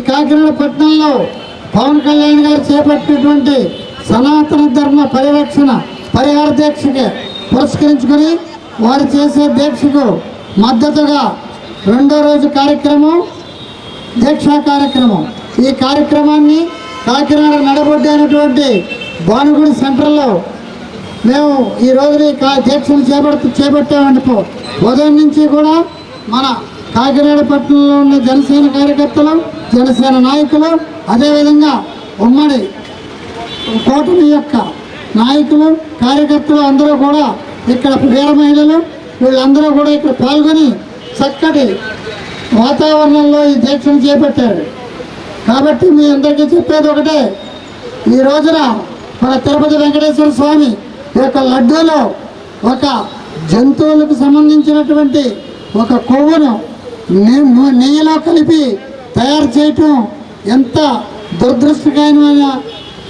కాకినాడ పట్టణంలో పవన్ కళ్యాణ్ గారు చేపట్టినటువంటి సనాతన ధర్మ పరిరక్షణ పరిహార దీక్షకి పురస్కరించుకొని వారు చేసే దీక్షకు మద్దతుగా రెండో రోజు కార్యక్రమం దీక్షా కార్యక్రమం. ఈ కార్యక్రమాన్ని కాకినాడ నడబొడ్డి అయినటువంటి భానుగుడి సెంటర్లో మేము ఈ రోజున ఈ కా- దీక్షలు చేపడుతూ చేపట్టామండి. ఉదయం నుంచి కూడా మన కాకినాడ పట్టణంలో ఉన్న జనసేన కార్యకర్తలు జనసేన నాయకులు అదేవిధంగా ఉమ్మడి కూటమి యొక్క నాయకులు కార్యకర్తలు అందరూ కూడా ఇక్కడ వీర మహిళలు వీళ్ళందరూ కూడా ఇక్కడ పాల్గొని చక్కటి వాతావరణంలో ఈ దీక్షను చేపట్టారు. కాబట్టి మీ అందరికీ చెప్పేది ఒకటే ఈ రోజున మన తిరుపతి వెంకటేశ్వర స్వామి యొక్క లడ్డూలో ఒక జంతువులకు సంబంధించినటువంటి ఒక కొవ్వును నెయ్యిలో కలిపి తయారు చేయటం ఎంత దురదృష్టకరమైన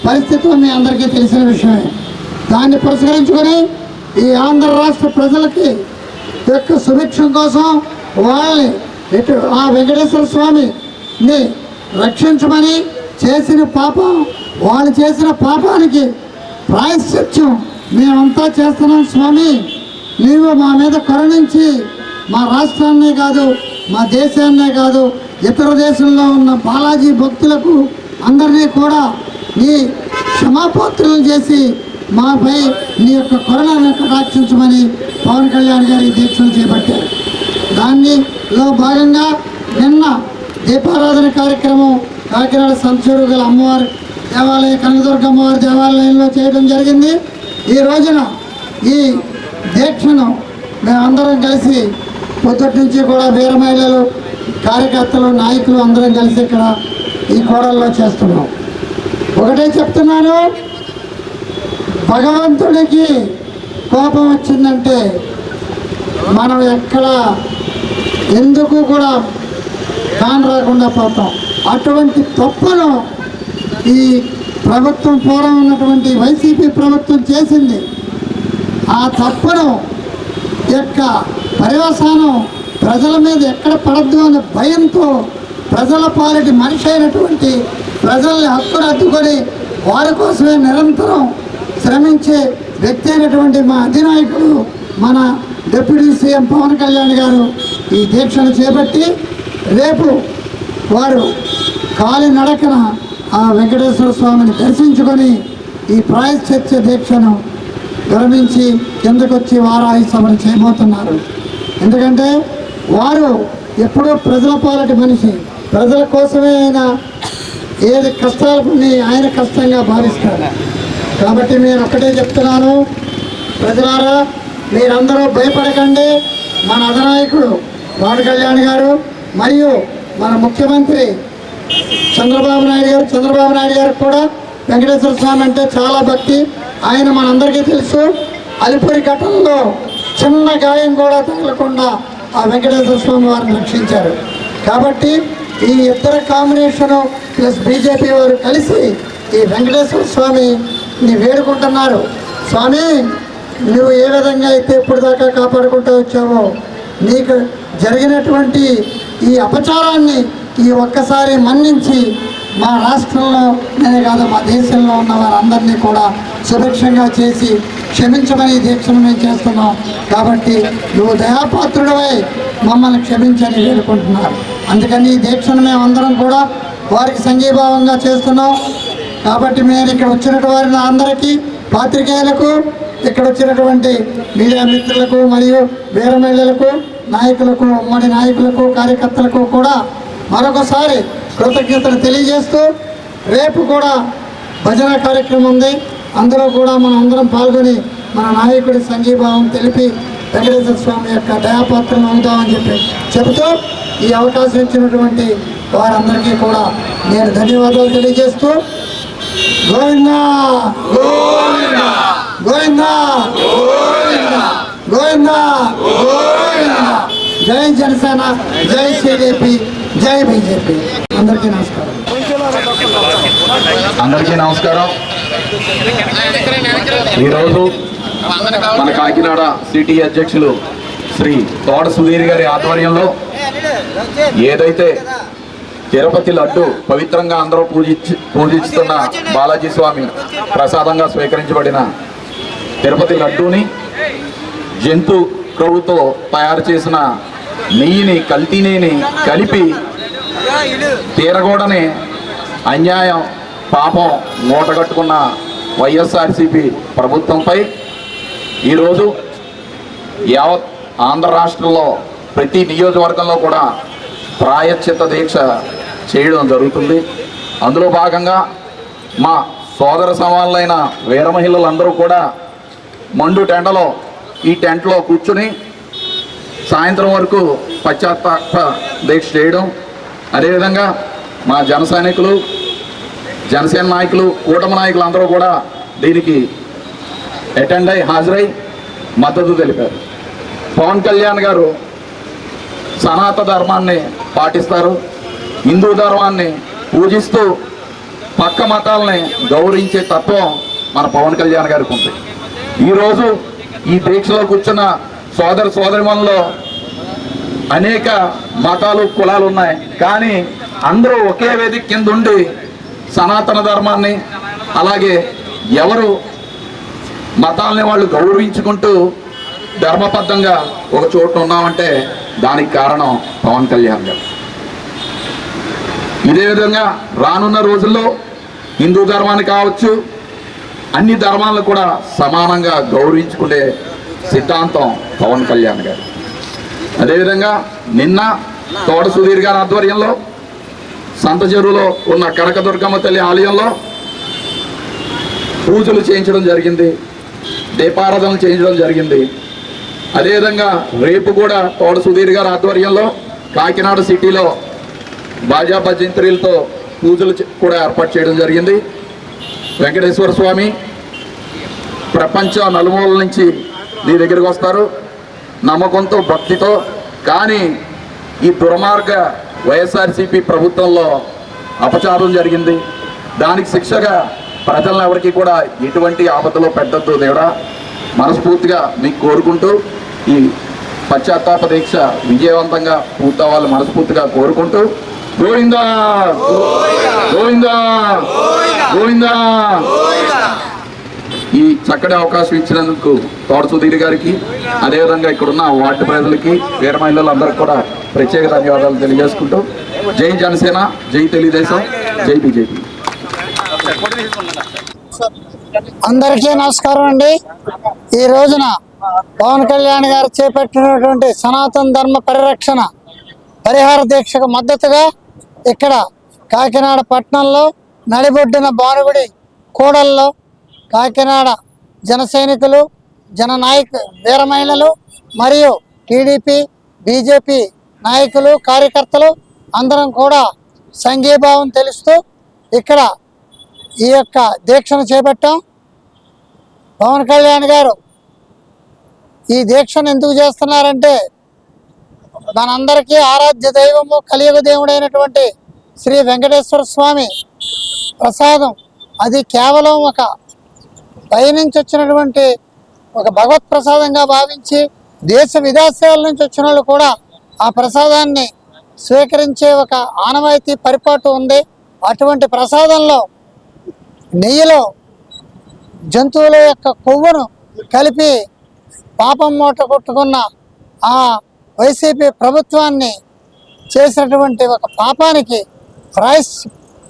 పరిస్థితి మీ అందరికీ తెలిసిన విషయమే. దాన్ని పురస్కరించుకొని ఈ ఆంధ్ర రాష్ట్ర ప్రజలకి యొక్క సుభిక్షం కోసం వాళ్ళని ఇటు ఆ వెంకటేశ్వర స్వామిని రక్షించమని చేసిన పాపం వాళ్ళు చేసిన పాపానికి ప్రాయశ్చిత్యం మేమంతా చేస్తున్నాం స్వామి. నీవు మా మీద కరుణించి మా రాష్ట్రాన్నే కాదు మా దేశాన్నే కాదు ఇతర దేశంలో ఉన్న బాలాజీ భక్తులకు అందరినీ కూడా నీ క్షమాపాత్రలు చేసి మాపై నీ యొక్క కరుణను కటాక్షించమని పవన్ కళ్యాణ్ గారి దీక్షలు చేపట్టారు. దానిలో భాగంగా నిన్న దీపారాధన కార్యక్రమం కాకినాడ సంచూరు గల అమ్మవారి దేవాలయ కనకదుర్గ అమ్మవారి దేవాలయంలో చేయడం జరిగింది. ఈ రోజున ఈ దీక్షను మేమందరం కలిసి పొద్దుటి నుంచి కూడా వీరమహిళలు కార్యకర్తలు నాయకులు అందరం కలిసి ఇక్కడ ఈ కోడల్లో చేస్తున్నాం. ఒకటే చెప్తున్నాను భగవంతుడికి కోపం వచ్చిందంటే మనం ఎక్కడ ఎందుకు కూడా కాన్ రాకుండా పోతాం. అటువంటి తప్పును ఈ ప్రభుత్వం పూర్వం ఉన్నటువంటి వైసీపీ ప్రభుత్వం చేసింది. ఆ తప్పును యొక్క పర్యవసానం ప్రజల మీద ఎక్కడ పడద్దు అనే భయంతో ప్రజల పాలిటి మనిషి అయినటువంటి ప్రజల్ని హక్కును అడ్డుకొని వారి కోసమే నిరంతరం శ్రమించే వ్యక్తి అయినటువంటి మా అధినాయకుడు మన డిప్యూటీ సీఎం పవన్ కళ్యాణ్ గారు ఈ దీక్షను చేపట్టి రేపు వారు కాలినడకన ఆ వెంకటేశ్వర స్వామిని దర్శించుకొని ఈ ప్రాయశ్చిత్య దీక్షను విరమించి కిందకొచ్చి వారాయి సభను చేయబోతున్నారు. ఎందుకంటే వారు ఎప్పుడూ ప్రజల పాలటి మనిషి. ప్రజల కోసమే ఆయన ఏది కష్టాలకు ఆయన కష్టంగా భావిస్తారు. కాబట్టి నేను ఒక్కటే చెప్తున్నాను. ప్రజలారా మీరందరూ భయపడకండి. మన అధినాయకుడు పవన్ కళ్యాణ్ గారు మరియు మన ముఖ్యమంత్రి చంద్రబాబు నాయుడు గారు చంద్రబాబు నాయుడు గారు కూడా వెంకటేశ్వర స్వామి అంటే చాలా భక్తి. ఆయన మనందరికీ తెలుసు. అలిపురి ఘటనలో చిన్న గాయం కూడా తగలకుండా ఆ వెంకటేశ్వర స్వామి వారిని రక్షించారు. కాబట్టి ఈ ఇద్దరు కాంబినేషను ప్లస్ బీజేపీ వారు కలిసి ఈ వెంకటేశ్వర స్వామిని వేడుకుంటున్నారు. స్వామి నువ్వు ఏ విధంగా అయితే ఇప్పుడు దాకా కాపాడుకుంటూ వచ్చావో నీకు జరిగినటువంటి ఈ అపచారాన్ని ఈ ఒక్కసారి మన్నించి మా రాష్ట్రంలో నేనే కాదు మా దేశంలో ఉన్న వారందరినీ కూడా సుభిక్షంగా చేసి క్షమించమని దీక్షను మేము చేస్తున్నాం. కాబట్టి నువ్వు దయాపాత్రుడవై మమ్మల్ని క్షమించని వేడుకుంటున్నారు. అందుకని ఈ దీక్షను మేము అందరం కూడా వారికి సంఘీభావంగా చేస్తున్నాం. కాబట్టి మేము ఇక్కడ వచ్చినటువంటి వారిని అందరికీ పాత్రికేయులకు ఇక్కడ వచ్చినటువంటి మీడియా మిత్రులకు మరియు వీర మహిళలకు నాయకులకు ఉమ్మడి నాయకులకు కార్యకర్తలకు కూడా మరొకసారి కృతజ్ఞతలు తెలియజేస్తూ రేపు కూడా భజన కార్యక్రమం ఉంది. అందులో కూడా మనం అందరం పాల్గొని మన నాయకుడి సంఘీభావం తెలిపి వెంకటేశ్వర స్వామి యొక్క దయాపాత్రం అవుతామని చెప్పి చెబుతూ ఈ అవకాశం ఇచ్చినటువంటి వారందరికీ కూడా నేను ధన్యవాదాలు తెలియజేస్తూ గోవిందా! గోవిందా! గోవిందా! గోవిందా! జై జనసేన జై టీడీపీ జై బీజేపీ అందరికీ నమస్కారం. అందరికీ నమస్కారం. ఈరోజు మన కాకినాడ సిటీ అధ్యక్షులు శ్రీ తోట సుధీర్ గారి ఆధ్వర్యంలో ఏదైతే తిరుపతి లడ్డు పవిత్రంగా అందరూ పూజించి పూజిస్తున్న బాలాజీ స్వామి ప్రసాదంగా స్వీకరించబడిన తిరుపతి లడ్డూని జంతు క్రొవ్వుతో తయారు చేసిన నెయ్యిని కల్తీ నెయ్యిని కలిపి తీరగూడని అన్యాయం పాపం మూటగట్టుకున్న వైఎస్ఆర్సిపి ప్రభుత్వంపై ఈరోజు యావత్ ఆంధ్ర రాష్ట్రంలో ప్రతి నియోజకవర్గంలో కూడా ప్రాయశ్చిత్త దీక్ష చేయడం జరుగుతుంది. అందులో భాగంగా మా సోదర సమానులైన వీర మహిళలందరూ కూడా మండు టెండలో ఈ టెంట్లో కూర్చుని సాయంత్రం వరకు పశ్చాత్తాప దీక్ష చేయడం. అదేవిధంగా మా జన సైనికులు జనసేన నాయకులు కూటమి నాయకులు అందరూ కూడా దీనికి అటెండ్ అయి హాజరై మద్దతు తెలిపారు. పవన్ కళ్యాణ్ గారు సనాతన ధర్మాన్ని పాటిస్తారు. హిందూ ధర్మాన్ని పూజిస్తూ పక్క మతాలని గౌరవించే తత్వం మన పవన్ కళ్యాణ్ గారికి ఉంది. ఈరోజు ఈ దీక్షలో కూర్చున్న సోదర సోదరిమణులో అనేక మతాలు కులాలు ఉన్నాయి. కానీ అందరూ ఒకే వేదిక కింద ఉండి సనాతన ధర్మాన్ని అలాగే ఎవరు మతాలని వాళ్ళు గౌరవించుకుంటూ ధర్మబద్ధంగా ఒక చోట ఉన్నామంటే దానికి కారణం పవన్ కళ్యాణ్ గారు. ఇదే విధంగా రానున్న రోజుల్లో హిందూ ధర్మాన్ని కావచ్చు అన్ని ధర్మాలను కూడా సమానంగా గౌరవించుకునే సిద్ధాంతం పవన్ కళ్యాణ్ గారు. అదేవిధంగా నిన్న తోట సుధీర్ గారి ఆధ్వర్యంలో సంత చెరువులో ఉన్న కనకదుర్గమ్మ తల్లి ఆలయంలో పూజలు చేయించడం జరిగింది దీపారాధనలు చేయించడం జరిగింది. అదేవిధంగా రేపు కూడా తోడ సుధీర్ గారి ఆధ్వర్యంలో కాకినాడ సిటీలో భాజా భజంత్రీలతో పూజలు కూడా ఏర్పాటు చేయడం జరిగింది. వెంకటేశ్వర స్వామి ప్రపంచ నలుమూల నుంచి నీ దగ్గరికి వస్తారు. నమ్మకంతో భక్తితో కానీ ఈ దుర్మార్గ వైఎస్ఆర్సీపీ ప్రభుత్వంలో అపచారం జరిగింది. దానికి శిక్షగా ప్రజలను ఎవరికి కూడా ఎటువంటి ఆపదలో పెట్టద్దు దేవుడా. మనస్ఫూర్తిగా మీకు కోరుకుంటూ ఈ పశ్చాత్తాప దీక్ష విజయవంతంగా పూర్తవ్వాలని మనస్ఫూర్తిగా కోరుకుంటూ గోవిందా! గోవిందా! గోవిందా! ఈ చక్కటి అవకాశం ఇచ్చినందుకు తోట సుధీర్ గారికి అదేవిధంగా ఇక్కడున్న వార్డు ప్రజలకి వీర మహిళలందరికీ కూడా ప్రత్యేక ధన్యవాదాలు తెలియజేసుకుంటూ. జై జనసేన జై తెలుగుదేశం జై బీజేపీ. అందరికీ నమస్కారం అండి. ఈ రోజున పవన్ కళ్యాణ్ గారు చేపట్టినటువంటి సనాతన ధర్మ పరిరక్షణ పరిహార దీక్షకు మద్దతుగా ఇక్కడ కాకినాడ పట్టణంలో నడిబొడ్డిన భానుగుడి కూడల్లో కాకినాడ జన సైనికులు జన నాయక వీర మహిళలు మరియు టీడీపీ బీజేపీ నాయకులు కార్యకర్తలు అందరం కూడా సంఘీభావం తెలుస్తూ ఇక్కడ ఈ యొక్క దీక్షను చేపట్టాం. పవన్ కళ్యాణ్ గారు ఈ దీక్షను ఎందుకు చేస్తున్నారంటే మనందరికీ ఆరాధ్య దైవము కలియుగ దేవుడైనటువంటి శ్రీ వెంకటేశ్వర స్వామి ప్రసాదం. అది కేవలం ఒక పైనుంచి వచ్చినటువంటి ఒక భగవత్ ప్రసాదంగా భావించి దేశ విదేశాల నుంచి వచ్చిన వాళ్ళు కూడా ఆ ప్రసాదాన్ని స్వీకరించే ఒక ఆనవాయితీ పరిపాటు ఉంది. అటువంటి ప్రసాదంలో నెయ్యిలో జంతువుల యొక్క కొవ్వును కలిపి పాపం మూట కొట్టుకున్న ఆ వైసీపీ ప్రభుత్వాన్ని చేసినటువంటి ఒక పాపానికి ప్రాయశ్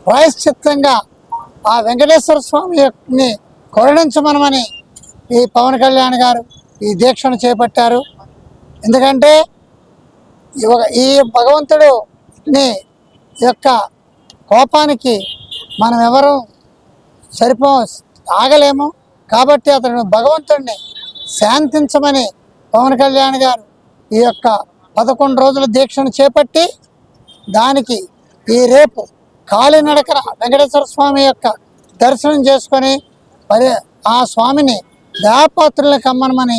ప్రాయశ్చిత్తంగా ఆ వెంకటేశ్వర స్వామిని కరుణించమనమని ఈ పవన్ కళ్యాణ్ గారు ఈ దీక్షను చేపట్టారు. ఎందుకంటే ఈ ఈ భగవంతుడుని యొక్క కోపానికి మనం ఎవరు సరిపో ఆగలేము. కాబట్టి అతను భగవంతుడిని శాంతించమని పవన్ కళ్యాణ్ గారు ఈ యొక్క పదకొండు రోజుల దీక్షను చేపట్టి దానికి ఈ రేపు కాలినడకన వెంకటేశ్వర స్వామి యొక్క దర్శనం చేసుకొని మరి ఆ స్వామిని దయాపాత్రులకు అమ్మనమని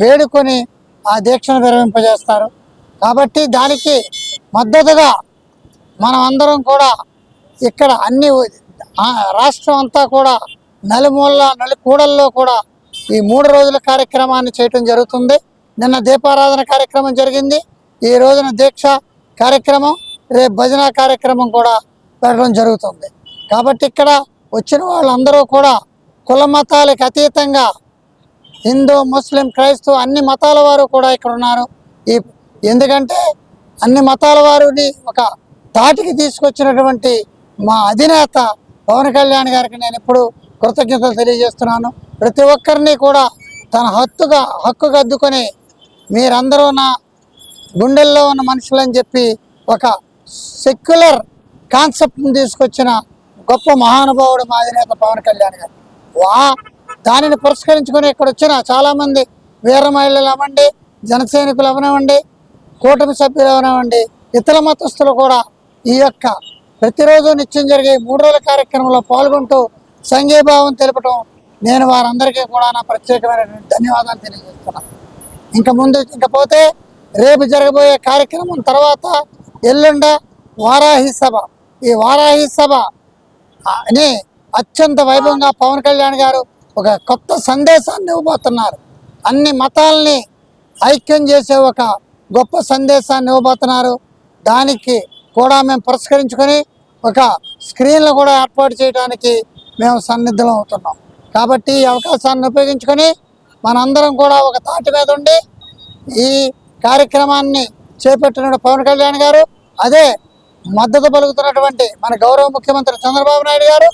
వేడుకొని ఆ దీక్షను విరమింపజేస్తారు కాబట్టి దానికి మద్దతుగా మనం అందరం కూడా ఇక్కడ అన్ని ఆ రాష్ట్రం అంతా కూడా నలుమూల నలుకూడల్లో కూడా ఈ మూడు రోజుల కార్యక్రమాన్ని చేయటం జరుగుతుంది. నిన్న దీపారాధన కార్యక్రమం జరిగింది. ఈ రోజున దీక్ష కార్యక్రమం రేపు భజన కార్యక్రమం కూడా పెట్టడం జరుగుతుంది. కాబట్టి ఇక్కడ వచ్చిన వాళ్ళందరూ కూడా కుల మతాలకు అతీతంగా హిందూ ముస్లిం క్రైస్తవ అన్ని మతాల వారు కూడా ఇక్కడ ఉన్నారు. ఈ ఎందుకంటే అన్ని మతాల వారిని ఒక తాటికి తీసుకొచ్చినటువంటి మా అధినేత పవన్ కళ్యాణ్ గారికి నేను ఎప్పుడు కృతజ్ఞతలు తెలియజేస్తున్నాను. ప్రతి ఒక్కరిని కూడా తన హత్తుగా హక్కుగా అద్దుకొని మీరందరూ నా గుండెల్లో ఉన్న మనుషులని చెప్పి ఒక సెక్యులర్ కాన్సెప్ట్ని తీసుకొచ్చిన గొప్ప మహానుభావుడు మా అధినేత పవన్ కళ్యాణ్ గారు. దానిని పురస్కరించుకొని ఇక్కడ వచ్చిన చాలామంది వీర మహిళలు అవ్వండి జనసైనికులు అవనివ్వండి కూటమి సభ్యులు అవనివ్వండి ఇతర మతస్థులు కూడా ఈ యొక్క ప్రతిరోజు నిత్యం జరిగే మూడు రోజుల కార్యక్రమంలో పాల్గొంటూ సంఘీభావం తెలపటం నేను వారందరికీ కూడా నా ప్రత్యేకమైనటువంటి ధన్యవాదాలు తెలియజేస్తున్నాను. ఇంకా ముందు ఇకపోతే రేపు జరగబోయే కార్యక్రమం తర్వాత ఎల్లుండ వారాహి సభ. ఈ వారాహి సభ అని అత్యంత వైభవంగా పవన్ కళ్యాణ్ గారు ఒక కొత్త సందేశాన్ని ఇవ్వబోతున్నారు. అన్ని మతాల్ని ఐక్యం చేసే ఒక గొప్ప సందేశాన్ని ఇవ్వబోతున్నారు. దానికి కూడా మేము పురస్కరించుకొని ఒక స్క్రీన్లు కూడా ఏర్పాటు చేయడానికి మేము సన్నిధులం అవుతున్నాం. కాబట్టి ఈ అవకాశాన్ని ఉపయోగించుకొని మనందరం కూడా ఒక తాటి మీద ఉండి ఈ కార్యక్రమాన్ని చేపట్టిన పవన్ కళ్యాణ్ గారు అదే మద్దతు పలుకుతున్నటువంటి మన గౌరవ ముఖ్యమంత్రి చంద్రబాబు నాయుడు గారు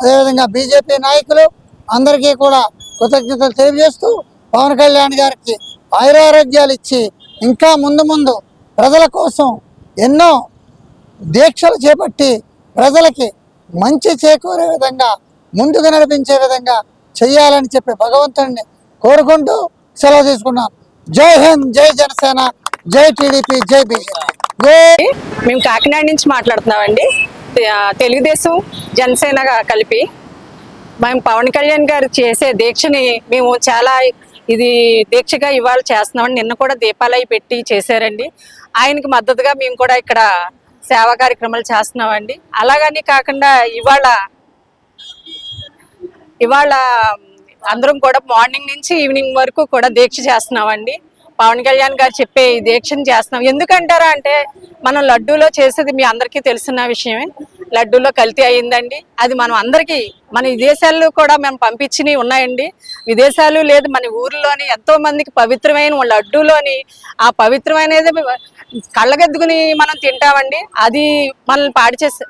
అదేవిధంగా బీజేపీ నాయకులు అందరికీ కూడా కృతజ్ఞతలు తెలియజేస్తూ పవన్ కళ్యాణ్ గారికి ఆయురారోగ్యాలు ఇచ్చి ఇంకా ముందు ముందు ప్రజల కోసం ఎన్నో దీక్షలు చేపట్టి ప్రజలకి మంచి చేకూరే విధంగా ముందుకు నడిపించే విధంగా చెయ్యాలని చెప్పి భగవంతుడిని కోరుకుంటూ సెలవు తీసుకున్నాను జై హింద్ జై జనసేన జై టీడీపీ జై బీజేపీ. మేము కాకినాడ నుంచి మాట్లాడుతున్నామండి. తెలుగుదేశం జనసేన కలిపి మేము పవన్ కళ్యాణ్ గారు చేసే దీక్షని మేము చాలా ఇది దీక్షగా ఇవాళ చేస్తున్నామండి నిన్న కూడా దీపాలవి పెట్టి చేశారండి. ఆయనకి మద్దతుగా మేము కూడా ఇక్కడ సేవా కార్యక్రమాలు చేస్తున్నామండి. అలాగని కాకుండా ఇవాళ ఇవాళ అందరం కూడా మార్నింగ్ నుంచి ఈవినింగ్ వరకు కూడా దీక్ష చేస్తున్నామండి. పవన్ కళ్యాణ్ గారు చెప్పే దీక్షను చేస్తున్నాం. ఎందుకంటారా అంటే మనం లడ్డూలో చేసేది మీ అందరికీ తెలుసున్న విషయమే. లడ్డూలో కల్తీ అయ్యిందండి. అది మనం అందరికీ మన విదేశాల్లో కూడా మేము పంపించినవి ఉన్నాయండి. విదేశాలు లేదు మన ఊర్లోని ఎంతో మందికి పవిత్రమైన లడ్డూలోని ఆ పవిత్రమైనది కళ్ళగద్దుకుని మనం తింటామండి. అది మనల్ని పాడు చేసే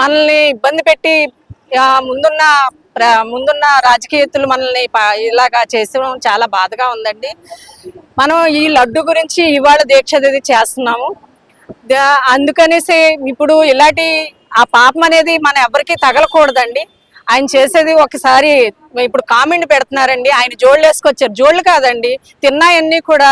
మనల్ని ఇబ్బంది పెట్టి ముందున్న ముందున్న రాజకీయతులు మనల్ని ఇలాగా చేసడం చాలా బాధగా ఉందండి. మనం ఈ లడ్డు గురించి ఇవాళ దీక్ష అనేది చేస్తున్నాము అందుకనేసి ఇప్పుడు ఇలాంటి ఆ పాపం అనేది మన ఎవరికి తగలకూడదండి. ఆయన చేసేది ఒకసారి ఇప్పుడు కామెంట్ పెడుతున్నారండి. ఆయన జోళ్ళు వేసుకొచ్చారు. జోళ్ళు కాదండి. తిన్నాయన్నీ కూడా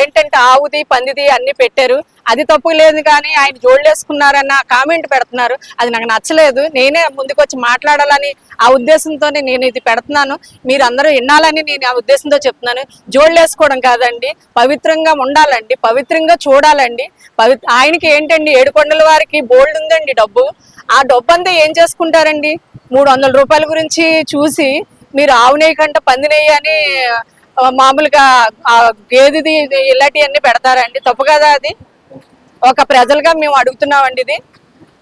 ఏంటంటే ఆవుది పందిది అన్ని పెట్టారు. అది తప్పు లేదు కానీ ఆయన జోళ్ళేసుకున్నారన్న కామెంట్ పెడుతున్నారు. అది నాకు నచ్చలేదు. నేనే ముందుకొచ్చి మాట్లాడాలని ఆ ఉద్దేశంతో నేను ఇది పెడుతున్నాను. మీరు అందరూ వినాలని నేను ఆ ఉద్దేశంతో చెప్తున్నాను. జోళ్ళేసుకోవడం కాదండి పవిత్రంగా ఉండాలండి పవిత్రంగా చూడాలండి. పవి ఆయనకి ఏంటండి ఏడుకొండల వారికి బోల్డ్ ఉందండి డబ్బు. ఆ డబ్బు అంతా ఏం చేసుకుంటారండి? మూడు వందల రూపాయల గురించి చూసి మీరు ఆవు నెయ్యి కంటే పంది నెయ్యి అని మామూలుగా ఆ గేదెది ఇలాంటివన్నీ పెడతారండి. తప్పు కదా అది? ఒక ప్రజలుగా మేము అడుగుతున్నామండి ఇది.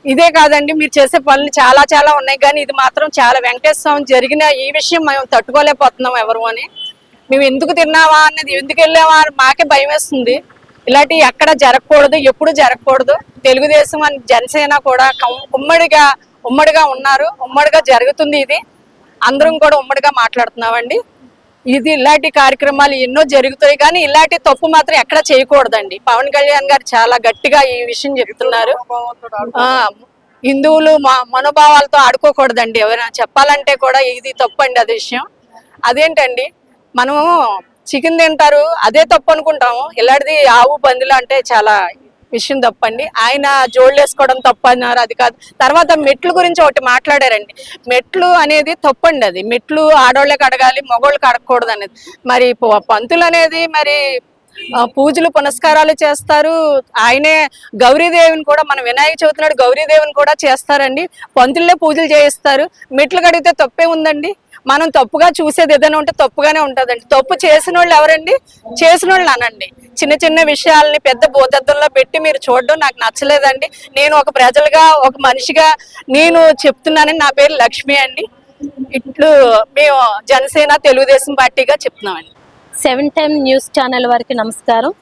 ఇదే కాదండి మీరు చేసే పనులు చాలా చాలా ఉన్నాయి. కానీ ఇది మాత్రం చాలా వెంకటేశ్వర స్వామి జరిగిన ఈ విషయం మేము తట్టుకోలేకపోతున్నాం ఎవరు అని. మేము ఎందుకు తిన్నావా అన్నది ఎందుకు వెళ్ళావా అని మాకే భయం వేస్తుంది. ఇలాంటివి ఎక్కడ జరగకూడదు ఎప్పుడు జరగకూడదు. తెలుగుదేశం అని జనసేన కూడా కం- ఉమ్మడిగా ఉమ్మడిగా ఉన్నారు. ఉమ్మడిగా జరుగుతుంది ఇది. అందరం కూడా ఉమ్మడిగా మాట్లాడుతున్నామండి. ఇది ఇలాంటి కార్యక్రమాలు ఎన్నో జరుగుతాయి కానీ ఇలాంటి తప్పు మాత్రం ఎక్కడ చేయకూడదండి. పవన్ కళ్యాణ్ గారు చాలా గట్టిగా ఈ విషయం చెప్తున్నారు. ఆ హిందువులు మా మనోభావాలతో ఆడుకోకూడదండి ఎవరైనా. చెప్పాలంటే కూడా ఇది తప్పు అండి అది విషయం. అదేంటండి మనము చికెన్ తింటారు అదే తప్పు అనుకుంటాము. ఇలాంటిది ఆవు పందులు అంటే చాలా విషయం తప్పండి. ఆయన జోళ్ళు వేసుకోవడం తప్పు అన్నారు అది కాదు. తర్వాత మెట్లు గురించి ఒకటి మాట్లాడారండి. మెట్లు అనేది తప్పండి అది. మెట్లు ఆడోళ్ళకి అడగాలి మగోళ్ళకి అడగకూడదు అనేది. మరి పంతులు అనేది మరి పూజలు పునస్కారాలు చేస్తారు. ఆయనే గౌరీదేవిని కూడా మన వినాయక చవితి నాడు గౌరీదేవిని కూడా చేస్తారండి. పంతుల్లే పూజలు చేయిస్తారు. మెట్లు కడిగితే తప్పే ఉందండి. మనం తప్పుగా చూసేది ఏదైనా ఉంటే తప్పుగానే ఉంటుందండి. తప్పు చేసిన వాళ్ళు ఎవరండి? చేసిన వాళ్ళు అనండి. చిన్న చిన్న విషయాల్ని పెద్ద బోధత్వంలో పెట్టి మీరు చూడడం నాకు నచ్చలేదండి. నేను ఒక ప్రజలుగా ఒక మనిషిగా నేను చెప్తున్నానని నా పేరు లక్ష్మి అండి. ఇట్లు మేము జనసేన తెలుగుదేశం పార్టీగా చెప్తున్నామండి. సెవెన్ టైమ్ న్యూస్ ఛానల్ వారికి నమస్కారం.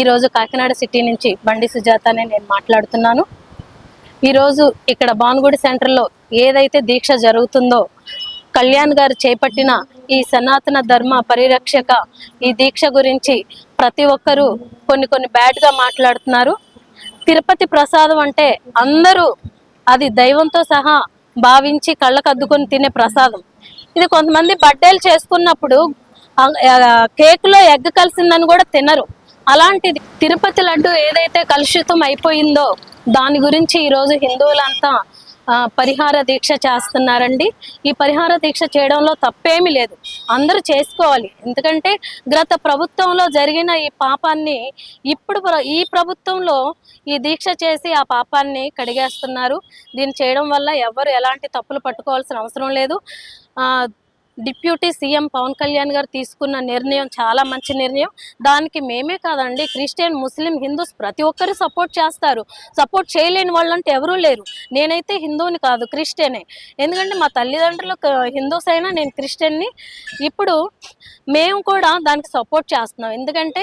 ఈరోజు కాకినాడ సిటీ నుంచి బండి సుజాత అనే నేను మాట్లాడుతున్నాను. ఈరోజు ఇక్కడ భానుగుడి సెంటర్లో ఏదైతే దీక్ష జరుగుతుందో కళ్యాణ్ గారు చేపట్టిన ఈ సనాతన ధర్మ పరిరక్షక ఈ దీక్ష గురించి ప్రతి ఒక్కరూ కొన్ని కొన్ని బ్యాడ్గా మాట్లాడుతున్నారు. తిరుపతి ప్రసాదం అంటే అందరూ అది దైవంతో సహా భావించి కళ్ళకు అద్దుకొని తినే ప్రసాదం. ఇది కొంతమంది బర్త్డేలు చేసుకున్నప్పుడు కేక్లో ఎగ్ కలిసిందని కూడా తినరు. అలాంటిది తిరుపతి లడ్డు ఏదైతే కలుషితం అయిపోయిందో దాని గురించి ఈరోజు హిందువులంతా పరిహార దీక్ష చేస్తున్నారండి. ఈ పరిహార దీక్ష చేయడంలో తప్పేమీ లేదు. అందరూ చేసుకోవాలి. ఎందుకంటే గత ప్రభుత్వంలో జరిగిన ఈ పాపాన్ని ఇప్పుడు ఈ ప్రభుత్వంలో ఈ దీక్ష చేసి ఆ పాపాన్ని కడిగేస్తున్నారు. దీన్ని చేయడం వల్ల ఎవరు ఎలాంటి తప్పులు పట్టుకోవాల్సిన అవసరం లేదు. డిప్యూటీ సీఎం పవన్ కళ్యాణ్ గారు తీసుకున్న నిర్ణయం చాలా మంచి నిర్ణయం. దానికి మేమే కాదండి క్రిస్టియన్ ముస్లిం హిందూస్ ప్రతి ఒక్కరు సపోర్ట్ చేస్తారు. సపోర్ట్ చేయలేని వాళ్ళు అంటే ఎవరూ లేరు. నేనైతే హిందువుని కాదు క్రిస్టియనే. ఎందుకంటే మా తల్లిదండ్రులు హిందూస్ అయినా నేను క్రిస్టియన్ని. ఇప్పుడు మేము కూడా దానికి సపోర్ట్ చేస్తున్నాం. ఎందుకంటే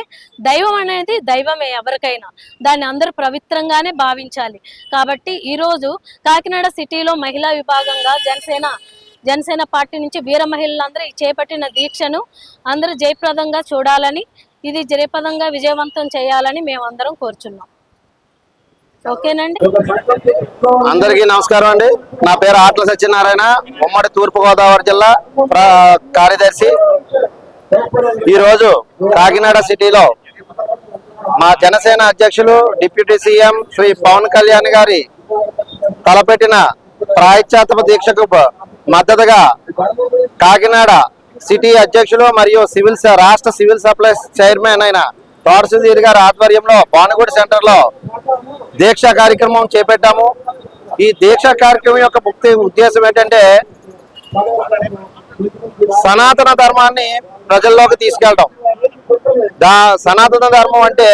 దైవం అనేది దైవమే ఎవరికైనా. దాన్ని అందరూ పవిత్రంగానే భావించాలి. కాబట్టి ఈరోజు కాకినాడ సిటీలో మహిళా విభాగంగా జనసేన జనసేన పార్టీ నుంచి వీర మహిళలందరూ చేపట్టిన దీక్షను అందరూ జయప్రదంగా చూడాలని ఇది జయప్రదంగా విజయవంతం చేయాలని మేమందరం కోరుచున్నాం. ఓకేనండి? అందరికీ నమస్కారం అండి. నా పేరు ఆట్ల సత్యనారాయణ ఉమ్మడి తూర్పుగోదావరి జిల్లా కార్యదర్శి. ఈ రోజు కాకినాడ సిటీలో మా జనసేన అధ్యక్షులు డిప్యూటీ సీఎం శ్రీ పవన్ కళ్యాణ్ గారి తలపెట్టిన ప్రాయశ్చాత్మ దీక్షకు మద్దతుగా కాకినాడ సిటీ అధ్యక్షులు మరియు సివిల్ రాష్ట్ర సివిల్ సప్లైస్ చైర్మన్ అయిన తోటసుధీర్ గారి ఆధ్వర్యంలో బానుగూడి సెంటర్లో దీక్ష కార్యక్రమం చేపట్టాము. ఈ దీక్ష కార్యక్రమం యొక్క ముఖ్య ఉద్దేశం ఏంటంటే సనాతన ధర్మాన్ని ప్రజల్లోకి తీసుకెళ్ళడం. దా సనాతన ధర్మం అంటే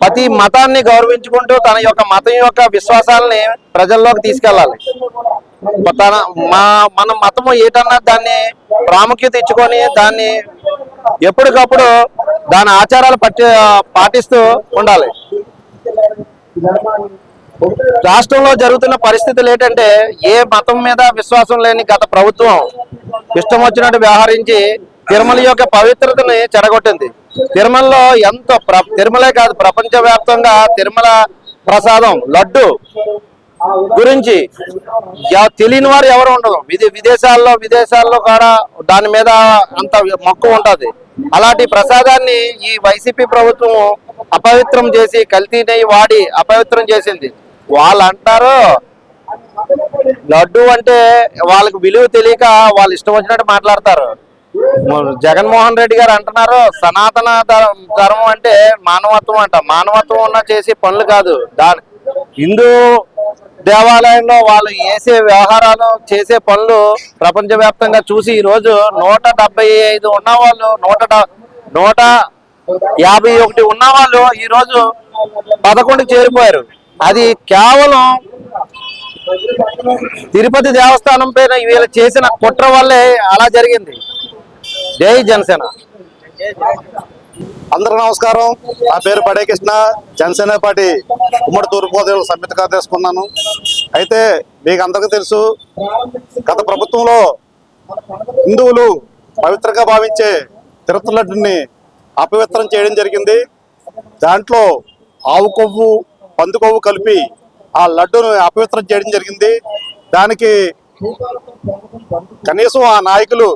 ప్రతి మతాన్ని గౌరవించుకుంటూ తన యొక్క మతం యొక్క విశ్వాసాలని ప్రజల్లోకి తీసుకెళ్ళాలి. తన మా మన మతము ఏటన్నా దాన్ని ప్రాముఖ్యత ఇచ్చుకొని దాన్ని ఎప్పటికప్పుడు దాని ఆచారాలు పట్టి పాటిస్తూ ఉండాలి. రాష్ట్రంలో జరుగుతున్న పరిస్థితులు ఏంటంటే ఏ మతం మీద విశ్వాసం లేని గత ప్రభుత్వం ఇష్టం వచ్చినట్టు వ్యవహరించి తిరుమల యొక్క పవిత్రతని చెడగొట్టింది. తిరుమలలో ఎంతో ప్ర- తిరుమలే కాదు ప్రపంచ వ్యాప్తంగా తిరుమల ప్రసాదం లడ్డు గురించి తెలియని వారు ఎవరు ఉండదు విదే విదేశాల్లో విదేశాల్లో కూడా దాని మీద అంత మక్కువ ఉంటుంది. అలాంటి ప్రసాదాన్ని ఈ వైసీపీ ప్రభుత్వం అపవిత్రం చేసి కల్తీ నెయ్యి వాడి అపవిత్రం చేసింది. వాళ్ళు అంటారు లడ్డు అంటే వాళ్ళకి విలువ తెలియక వాళ్ళు ఇష్టం వచ్చినట్టు మాట్లాడతారు. జగన్మోహన్ రెడ్డి గారు అంటున్నారు సనాతన ధర్మం అంటే మానవత్వం అంట. మానవత్వం ఉన్న చేసే పనులు కాదు. దాని హిందూ దేవాలయంలో వాళ్ళు చేసే వ్యవహారాలు చేసే పనులు ప్రపంచవ్యాప్తంగా చూసి ఈరోజు నూట డెబ్బై ఐదు ఉన్నవాళ్ళు నూట నూట యాభై ఒకటి ఉన్న వాళ్ళు పదకొండు చేరిపోయారు. అది కేవలం తిరుపతి దేవస్థానం పైన వీళ్ళు చేసిన కుట్ర వల్లే అలా జరిగింది. జై జనసేన. అందరికి నమస్కారం. నా పేరు పడే కృష్ణ జనసేన పార్టీ ఉమ్మడి తూర్పుగోదావరి సభ్యతగా తీసుకున్నాను అయితే మీకు అందరికీ తెలుసు గత ప్రభుత్వంలో హిందువులు పవిత్రంగా భావించే తిరుపతి లడ్డుని అపవిత్రం చేయడం జరిగింది. దాంట్లో ఆవు కొవ్వు పందు కొవ్వు కలిపి ఆ లడ్డును అపవిత్రం చేయడం జరిగింది. దానికి కనీసం ఆ నాయకులు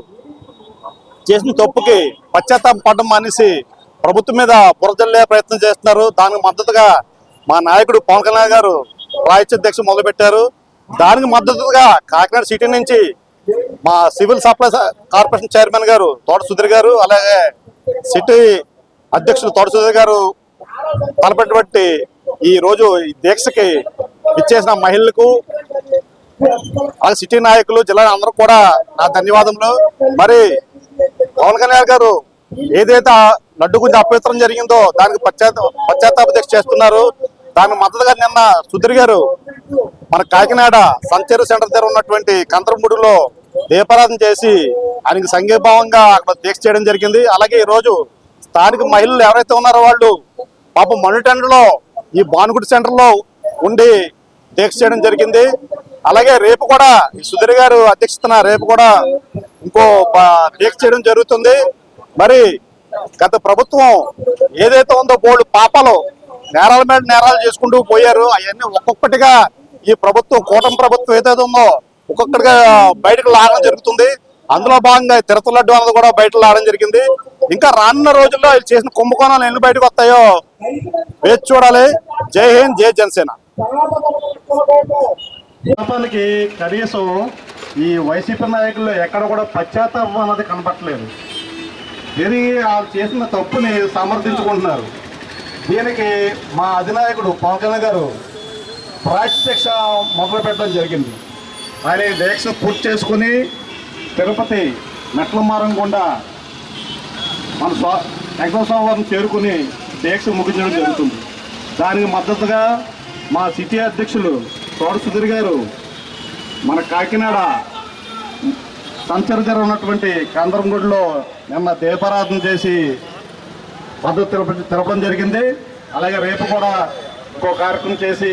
చేసిన తప్పుకి పశ్చాత్తాపం మానేసి ప్రభుత్వం మీద బురజల్లే ప్రయత్నం చేస్తున్నారు. దానికి మద్దతుగా మా నాయకుడు పవన్ కళ్యాణ్ గారు రాయచ దీక్ష మొదలుపెట్టారు. దానికి మద్దతుగా కాకినాడ సిటీ నుంచి మా సివిల్ సప్లై కార్పొరేషన్ చైర్మన్ గారు తోట సుధీర్ గారు అలాగే సిటీ అధ్యక్షులు తోట సుధీర్ గారు తలపెట్టబట్టి ఈ రోజు ఈ దీక్షకి ఇచ్చేసిన మహిళలకు అలాగే సిటీ నాయకులు జిల్లా అందరూ కూడా నా ధన్యవాదములు. మరి పవన్ కళ్యాణ్ గారు ఏదైతే లడ్డు గురించి అపవిత్రం జరిగిందో దానికి పశ్చాత్తాప దీక్ష చేస్తున్నారు. దానికి మద్దతుగా నిన్న సుధీర్ గారు మన కాకినాడ సంచేరు సెంటర్ దగ్గర ఉన్నటువంటి కందరముడిలో దీపారాధన చేసి ఆయనకి సంఘీభావంగా అక్కడ దీక్ష చేయడం జరిగింది. అలాగే ఈరోజు స్థానిక మహిళలు ఎవరైతే ఉన్నారో వాళ్ళు పాపం మణిటెండలో ఈ భానుగుడి సెంటర్లో ఉండి దీక్ష చేయడం జరిగింది. అలాగే రేపు కూడా ఈ సుధీర్ గారు అధ్యక్షతన రేపు కూడా ఇంకో బ- దీక్ష చేయడం జరుగుతుంది. మరి గత ప్రభుత్వం ఏదైతే ఉందో బోళ్ళు పాపలు నేరాల మీద నేరాలు చేసుకుంటూ పోయారు అవన్నీ ఒక్కొక్కటిగా ఈ ప్రభుత్వం కూటమి ప్రభుత్వం ఏదైతే ఉందో ఒక్కొక్కటిగా బయటకు లాగడం జరుగుతుంది. అందులో భాగంగా ఈ లడ్డు అన్నది కూడా బయటకు రావడం జరిగింది. ఇంకా రానున్న రోజుల్లో వీళ్ళు చేసిన కుంభకోణాలు ఎన్ని బయటకు వస్తాయో వేచి చూడాలి. జై హింద్ జై జనసేన. ప్రభుత్వానికి కనీసం ఈ వైసీపీ నాయకుల్లో ఎక్కడ కూడా పశ్చాత్తాపం అన్నది కనపట్లేదు తిరిగి వాళ్ళు చేసిన తప్పుని సమర్థించుకుంటున్నారు. దీనికి మా అధినాయకుడు పవన్ కళ్యాణ్ గారు ప్రాశిక్ష మొదలు పెట్టడం జరిగింది. ఆయన దీక్ష పూర్తి చేసుకుని తిరుపతి మెట్ల మారం గుండా మన స్వా వెంకటస్వామివారిని స్వామి వారిని చేరుకుని దీక్ష ముగించడం జరుగుతుంది. దానికి మద్దతుగా మా సిటీ అధ్యక్షులు తోట సుధీర్ గారు మన కాకినాడ సంచర దగ్గర ఉన్నటువంటి కందరంగుడిలో నిన్న దీపారాధన చేసి పద్ధతి తెలపడం జరిగింది. అలాగే రేపు కూడా ఇంకో కార్యక్రమం చేసి